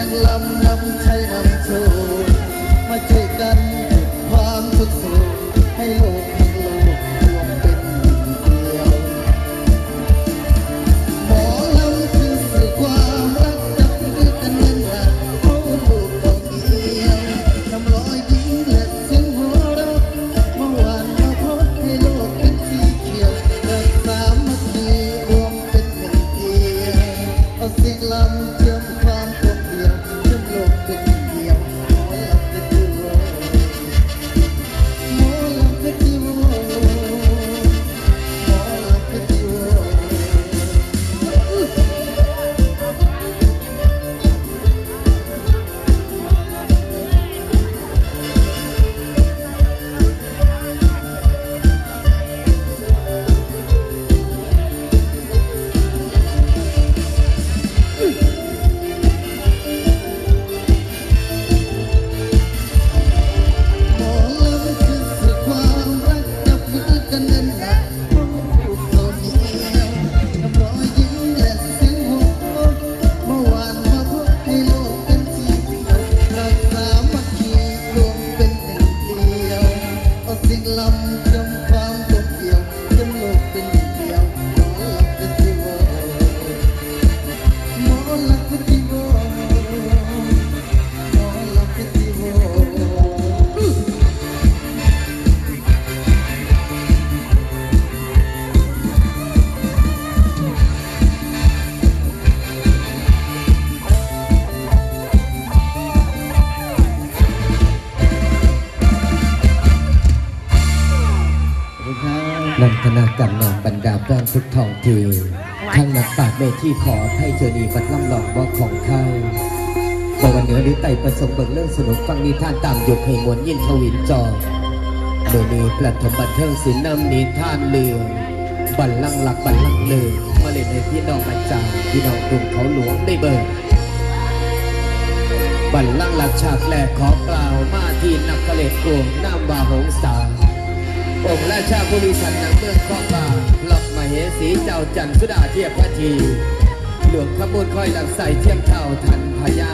ยงลำนำชัยนำโชว์มาช่วยกันความสุขโศกให้โลกทั้งโลกรวมเป็นหนึ่งเดียวหมอลำคือสื่อความรักจับมือกันแน่นหนาเขาลูกต้องเดียวทำรอยยิ้มและเสียงหัวเราะเมื่อวานมาพบให้โลกเป็นสีเขียวรักสามัคคีรวมเป็นหนึ่งเดียวเอาเสียงลำ นันทนาการนามบรรดาแฟนทุกทองทีทั้งนักปราชญ์เวทีขอไทยเจอนีบัดล่ำลอกว่าของไทยบวันเหนือหรือไต่ประสงค์เบิกเรื่องสนุกฟังนิทานตามยุคให้มวลยินทวินจอโดยมีปฐมบันเทิงศิลป์นำนิทานเลืองบัลลังก์หลักบัลลังก์เลืองมาเล่นให้พี่น้องอาจารย์พี่น้องกลุ่มเขาหลวงได้เบิกบัลลังก์หลักฉากแรกขอกล่าวมาที่นักเกลดกลุ่มน้ำวาหงสา องค์ราชาบุรีสันนังเมืองคลองบาหลับมาเหสีเจ้าจันทร์สุดาเทียบพระที หลวงขบวนคอยหลักใส่เทียมเท่าทันพญา